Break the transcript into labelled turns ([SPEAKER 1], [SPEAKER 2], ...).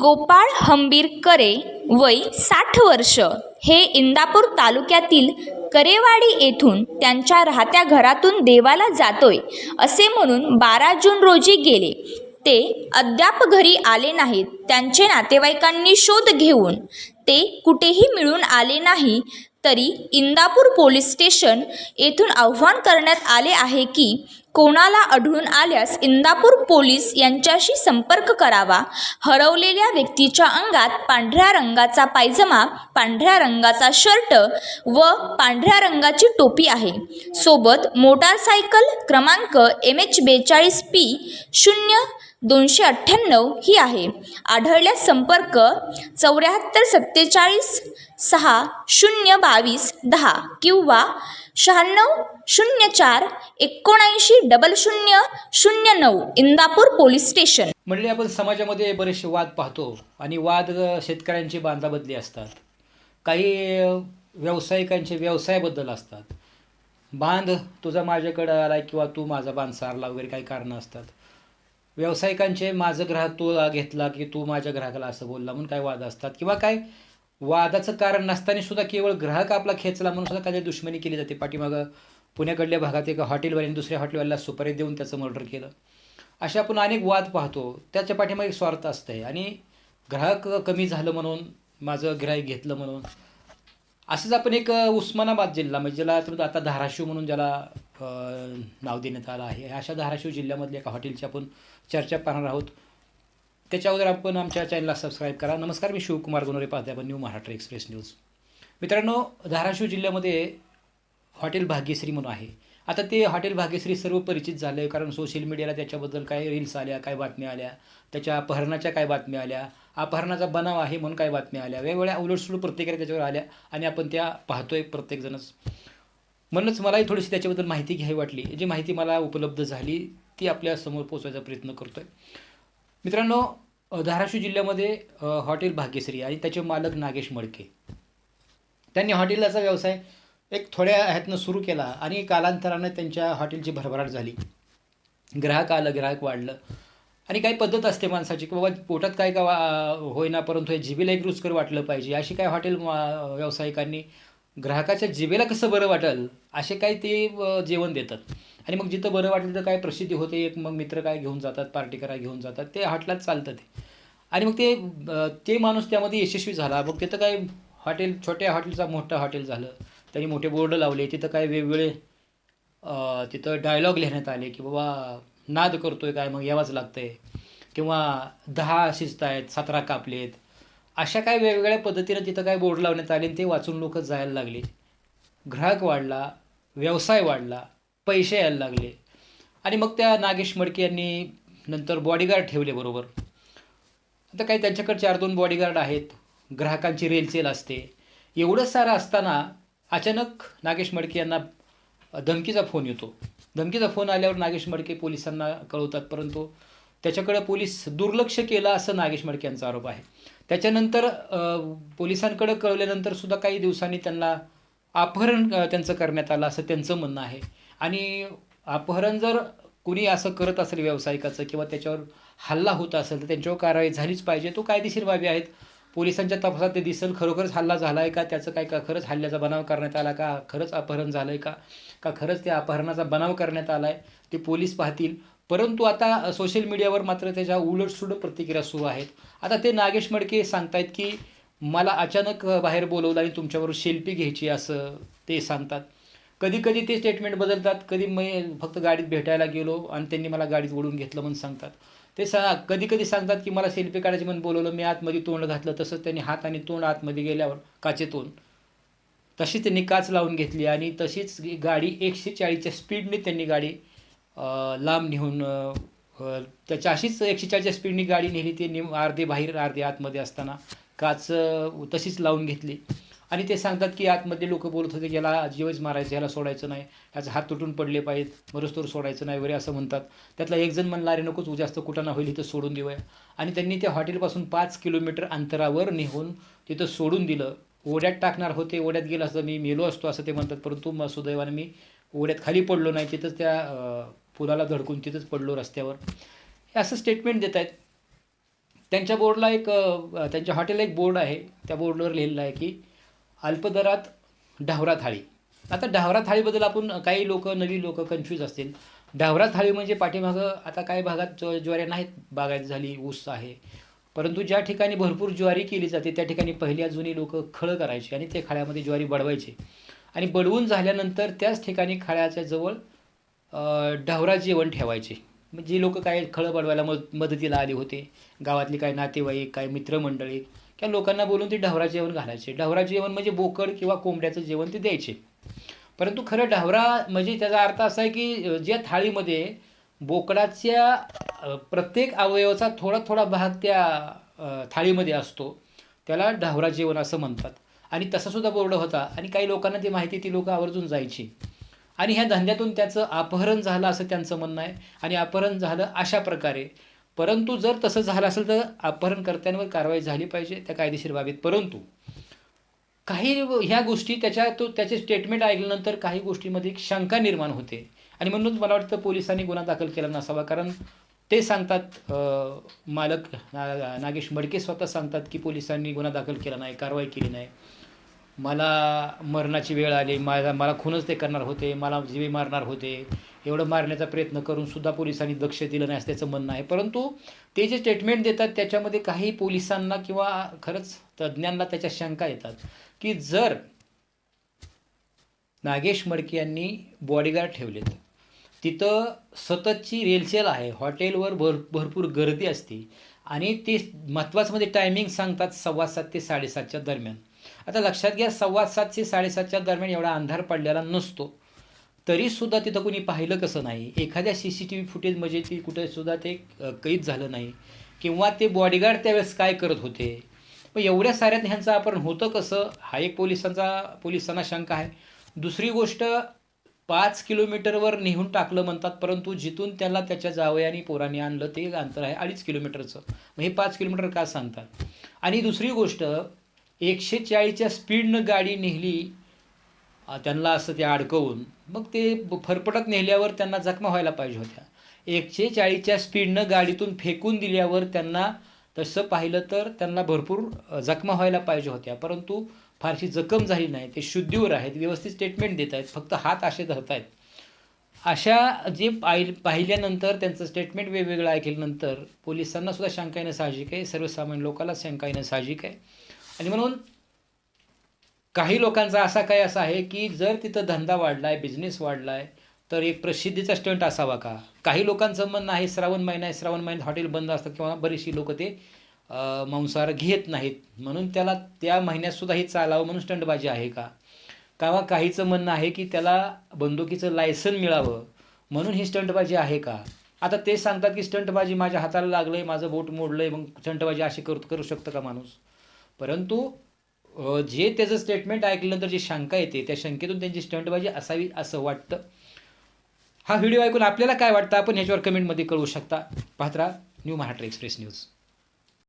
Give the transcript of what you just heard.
[SPEAKER 1] गोपाळ हंबीर करे वय साठ वर्ष. हे इंदापूर तालुक्यातील करेवाडी येथून त्यांच्या राहत्या घरातून देवाला जातोय असे म्हणून बारा जून रोजी गेले. ते अद्याप घरी आले नाहीत. त्यांचे नातेवाईकांनी शोध घेऊन ते कुठेही मिळून आले नाही तरी इंदापूर पोलीस स्टेशन येथून आव्हान करण्यात आले आहे की कोणाला आढळून आल्यास इंदापूर पोलीस यांच्याशी संपर्क करावा. हरवलेल्या व्यक्तीच्या अंगात पांढऱ्या रंगाचा पायजमा पांढऱ्या रंगाचा शर्ट व पांढऱ्या रंगाची टोपी आहे. सोबत मोटारसायकल क्रमांक एम एच बेचाळीस पी शून्य दोनशे अठ्ठ्याण्णव ही आहे. आढळल्यास संपर्क चौऱ्याहत्तर सत्तेचाळीस सहा शून्य बावीस दहा किंवा शहाण्णव शून्य चार एकोणऐंशी डबल शून्य शून्य नऊ इंदापूर पोलीस स्टेशन.
[SPEAKER 2] म्हणजे आपण समाजामध्ये बरेचसे वाद पाहतो आणि वाद शेतकऱ्यांची बांधाबदली असतात. काही व्यावसायिकांचे व्यवसायाबद्दल असतात. बांध तुझा माझ्याकडं आला किंवा तू माझा बांध सारला वगैरे काही कारणं असतात. व्यावसायिकांचे माझं ग्राहक तू घेतला की तू माझ्या ग्राहकाला असं बोलला म्हणून काही वाद असतात किंवा काय वादाचं कारण नसताना सुद्धा केवळ ग्राहक आपला खेचला म्हणून सुद्धा काही दुश्मनी केली जाते. पाठीमागं पुण्याकडल्या भागात एका हॉटेलवाल्याने दुसऱ्या हॉटेलवाल्याला सुपारी देऊन त्याचं मर्डर केलं. असे आपण अनेक वाद पाहतो. त्याच्या पाठीमागे स्वार्थ असतंय. आणि ग्राहक कमी झालं म्हणून माझं गिराईक घेतलं म्हणून. असंच आपण एक उस्मानाबाद जिल्हा म्हणजे ज्याला तुम्ही आता धाराशिव म्हणून ज्याला नाव देण्यात आलं आहे. अशा धाराशिव जिल्ह्यामधल्या एका हॉटेलची आपण चर्चा पाहणार आहोत. त्याच्या अगोदर आपण आमच्या चॅनलला सबस्क्राईब करा. नमस्कार मी शिवकुमार गुनोरे पाहते न्यू महाराष्ट्र एक्सप्रेस न्यूज मित्रांनो धाराशिव जिल्ह्यामध्ये हॉटेल भाग्यश्री म्हणून आहे. आता ते हॉटेल भाग्यश्री सर्व परिचित झालं आहे कारण सोशल मीडियाला त्याच्याबद्दल काय रील्स आल्या काय बातम्या आल्या त्याच्या अपहरणाच्या काय बातम्या आल्या अपहरणाचा बनाव आहे म्हणून काय बातम्या आल्या वेगवेगळ्या उलटसुलट प्रत्येकाने त्याच्यावर आल्या आणि आपण त्या पाहतोय प्रत्येकजणच. म्हणूनच मलाही थोडीशी त्याच्याबद्दल माहिती घ्यावी वाटली. जी माहिती मला उपलब्ध झाली ती आपल्यासमोर पोचवायचा प्रयत्न करतो आहे मित्रांनो धाराशिव जिल्ह्यामध्ये हॉटेल भाग्यश्री आणि त्याचे मालक नागेश मडके. त्यांनी हॉटेलचा व्यवसाय एक थोड्या ह्यातनं सुरू केला आणि कालांतरानं त्यांच्या हॉटेलची भरभराट झाली. ग्राहक आलं ग्राहक वाढलं. आणि काही पद्धत असते माणसाची की बाबा पोटात काय का होईना परंतु हे जिभेला एक रुचकर वाटलं पाहिजे. अशी काय हॉटेल मा- व्यावसायिकांनी ग्राहकाच्या जिभेला कसं बरं वाटेल असे काही ते जेवण देतात. आणि मग जिथं बरं वाटलं तर काय प्रसिद्धी होते एक मग मित्र काय घेऊन जातात पार्टी करायला घेऊन जातात ते हॉटेलात चालतं ते. आणि मग ते ते माणूस त्यामध्ये यशस्वी झाला. मग तिथं काय हॉटेल छोट्या हॉटेलचा मोठं हॉटेल झालं. त्यांनी मोठे बोर्ड लावले. तिथं काय वेगवेगळे तिथं डायलॉग लिहिण्यात आले की बाबा नाद करतोय काय? मग यावाच लागतंय. किंवा दहा शिजत आहेत सतरा कापलेत. अशा काय वेगवेगळ्या पद्धतीनं तिथं काय बोर्ड लावण्यात आले आणि ते वाचून लोक जायला लागले. ग्राहक वाढला व्यवसाय वाढला. पैसे यायला लागले. आणि मग त्या नागेश मडके यांनी नंतर बॉडीगार्ड ठेवले बरोबर. आता काही त्यांच्याकडे चार दोन बॉडीगार्ड आहेत. ग्राहकांची रेलचेल असते. एवढं सारं असताना अचानक नागेश मडके यांना धमकीचा फोन येतो. धमकीचा फोन आल्यावर नागेश मडके पोलिसांना कळवतात परंतु त्याच्याकडे पोलीस दुर्लक्ष केलं असं नागेश मडके यांचा आरोप आहे. त्याच्यानंतर पोलिसांकडे कळवल्यानंतर सुद्धा काही दिवसांनी त्यांना अपहरण त्यांचं करण्यात आलं असं त्यांचं म्हणणं आहे. आणि अपहरण जर कुणी असं करत असेल व्यावसायिकाचं किंवा त्याच्यावर हल्ला होत असेल तर त्यांच्यावर कारवाई झालीच पाहिजे. तो कायदेशीर बाबी आहेत. पोलिसांच्या तपासात ते दिसेल खरोखरच हल्ला झाला आहे का? त्याचं काय का? खरंच हल्ल्याचा बनाव करण्यात आला का? खरंच अपहरण झालं आहे का? का खरंच त्या अपहरणाचा बनाव करण्यात आला आहे ते पोलीस पाहतील. परंतु आता सोशल मीडियावर मात्र त्याच्या उलटसुलट प्रतिक्रिया सुरू आहेत. आता ते नागेश मडके सांगतायत की मला अचानक बाहेर बोलवलं आणि तुमच्याबरोबर सेल्फी घ्यायची असं ते सांगतात. कधी कधी ते स्टेटमेंट बदलतात कधी मी फक्त गाडीत भेटायला गेलो आणि त्यांनी मला गाडीत ओढून घेतलं म्हणून सांगतात. ते सा कधी कधी सांगतात की मला सेल्फी काढायची म्हणून बोलवलं मी आतमध्ये तोंड घातलं तसंच त्यांनी हात आणि तोंड आतमध्ये गेल्यावर काचेतून तशीच त्यांनी काच लावून घेतली आणि तशीच गाडी एकशे चाळीसच्या स्पीडने त्यांनी गाडी लांब नेऊन त्याच्या अशीच एकशे चाळीसच्या स्पीडने गाडी नेली ते नेम अर्धे बाहेर अर्धे आतमध्ये असताना काच तशीच लावून घेतली. आणि ते सांगतात की आतमध्ये लोक बोलत होते की याला जीवच मारायचं याला सोडायचं नाही. याचे हात तुटून पडले पाहिजेत मरुस्तोर सोडायचं नाही वगैरे असं म्हणतात. त्यातला एक जण म्हणला अरे नकोच जास्त कुठं ना होईल इथं सोडून देऊया आणि त्यांनी त्या हॉटेलपासून पाच किलोमीटर अंतरावर नेऊन तिथं सोडून दिलं. ओढ्यात टाकणार होते ओढ्यात गेलं असतं मी मेलो असतो असं ते म्हणतात. परंतु मग सुदैवाने मी ओढ्यात खाली पडलो नाही. तिथंच त्या पुलाला धडकून तिथंच पडलो रस्त्यावर. हे असं स्टेटमेंट देत आहेत. त्यांच्या बोर्डला एक त्यांच्या हॉटेलला एक बोर्ड आहे. त्या बोर्डवर लिहिलेलं आहे की अल्पदरात ढावरा थाळी. आता ढावरा थाळीबद्दल आपण काही लोक नवी लोक कन्फ्यूज असतील. ढावरा थाळी म्हणजे पाठीमागं आता काही भागात ज्वारी ज्वाऱ्या नाहीत बागायत झाली ऊस आहे. परंतु ज्या ठिकाणी भरपूर ज्वारी केली जाते त्या ठिकाणी पहिल्या जुनी लोक खळं करायचे आणि ते खळ्यामध्ये ज्वारी बडवायचे. आणि बडवून झाल्यानंतर त्याच ठिकाणी खळ्याच्या जवळ ढावरा ढवरा जेवण ठेवायचे. म्हणजे जे लोक काय खळं बडवायला मद मदतीला आले होते. गावातले काही नातेवाईक काही मित्रमंडळी त्या लोकांना बोलून ते ढवरा जेवण घालायचे. ढवरा जेवण म्हणजे बोकड किंवा कोंबड्याचं जेवण ते द्यायचे. परंतु खरं ढवरा म्हणजे त्याचा अर्थ असा आहे की ज्या थाळीमध्ये बोकडाच्या प्रत्येक अवयवाचा थोडा थोडा भाग त्या थाळीमध्ये असतो त्याला ढवरा जेवण असं म्हणतात. आणि तसासुद्धा बोर्ड होता आणि काही लोकांना ती माहिती ती लोकं आवर्जून जायची. आणि ह्या धंद्यातून त्याचं अपहरण झालं असं त्यांचं म्हणणं आहे. आणि अपहरण झालं अशा प्रकारे परंतु जर तसं झालं असेल तर अपहरणकर्त्यांवर कारवाई झाली पाहिजे त्या कायदेशीर बाबीत. परंतु काही ह्या गोष्टी त्याच्या तो त्याचे स्टेटमेंट ऐकल्यानंतर काही गोष्टीमध्ये एक शंका निर्माण होते. आणि म्हणूनच मला वाटतं पोलिसांनी गुन्हा दाखल केला नसावा कारण ते सांगतात मालक ना नागेश मडके स्वतः सांगतात की पोलिसांनी गुन्हा दाखल केला नाही कारवाई केली नाही. मला मरणाची वेळ आली माझा मला खूनच ते करणार होते मला जीवे मारणार होते. एवढं मारण्याचा प्रयत्न करून सुद्धा पोलिसांनी दक्ष दिलं नाही असं त्याचं म्हणणं आहे. परंतु ते जे स्टेटमेंट देतात त्याच्यामध्ये काही पोलिसांना किंवा खरंच तज्ज्ञांना त्याच्या शंका येतात की जर नागेश मडके यांनी बॉडीगार्ड ठेवलेत तिथं सततची रेलचेल आहे हॉटेलवर भर भरपूर गर्दी असते आणि ते महत्त्वाचं म्हणजे टायमिंग सांगतात सव्वा सात ते साडेसातच्या दरम्यान. आता लक्षात घ्या सव्वा सातशे साडेसातच्या दरम्यान एवढा अंधार पडलेला नसतो. तरीसुद्धा तिथं कोणी पाहिलं कसं नाही? एखाद्या C C T V footage म्हणजे ती कुठेसुद्धा ते कैद झालं नाही. किंवा ते बॉडीगार्ड त्यावेळेस काय करत होते? मग एवढ्या साऱ्यात ह्यांचं अपहरण होतं कसं? हा एक पोलिसांचा पोलिसांना शंका आहे. दुसरी गोष्ट पाच किलोमीटरवर नेहून टाकलं म्हणतात परंतु जिथून त्याला त्याच्या जावयानी पोराने आणलं ते अंतर आहे अडीच किलोमीटरचं. मग हे पाच किलोमीटर का सांगतात? आणि दुसरी गोष्ट एकशे चाळीसच्या स्पीडनं गाडी नेली त्यांना असं ते अडकवून मग ते फरफटत नेल्यावर त्यांना जखमा व्हायला पाहिजे होत्या. एकशे चाळीसच्या स्पीडनं गाडीतून फेकून दिल्यावर त्यांना तसं पाहिलं तर त्यांना भरपूर जखमा व्हायला पाहिजे होत्या. परंतु फारशी जखम झाली नाही. ते शुद्धीवर आहेत व्यवस्थित स्टेटमेंट देत आहेत फक्त हात असे धरत आहेत. अशा जे पाहि पाहिल्यानंतर त्यांचं स्टेटमेंट वेगवेगळं ऐकल्यानंतर पोलिसांनासुद्धा शंका येणं साहजिक आहे. सर्वसामान्य लोकांना शंका येणं साहजिक आहे. आणि म्हणून काही लोकांचा असा काय असा आहे की जर तिथं धंदा वाढलाय बिझनेस वाढलाय तर एक प्रसिद्धीचा स्टंट असावा का? काही लोकांचं म्हणणं आहे श्रावण महिना आहे श्रावण महिन्यात हॉटेल बंद असतात किंवा बरीचशी लोक ते मांसाहार घेत नाहीत. म्हणून त्याला त्या महिन्यातसुद्धा हे चालावं म्हणून स्टंटबाजी आहे का? किंवा काहीचं म्हणणं आहे की त्याला बंदुकीचं लायसन मिळावं म्हणून ही स्टंटबाजी आहे का? आता ते सांगतात की स्टंटबाजी माझ्या हाताला लागलं आहे माझं बोट मोडलं आहे मग स्टंटबाजी अशी करू करू शकतं का माणूस? परंतु जे त्याचं स्टेटमेंट ऐकल्यानंतर जी शंका येते त्या शंकेतून त्यांची स्टंटबाजी असावी असं वाटतं. हा व्हिडिओ ऐकून आपल्याला काय वाटतं? आपण ह्याच्यावर कमेंटमध्ये कळवू शकता. Patra new Maharashtra express news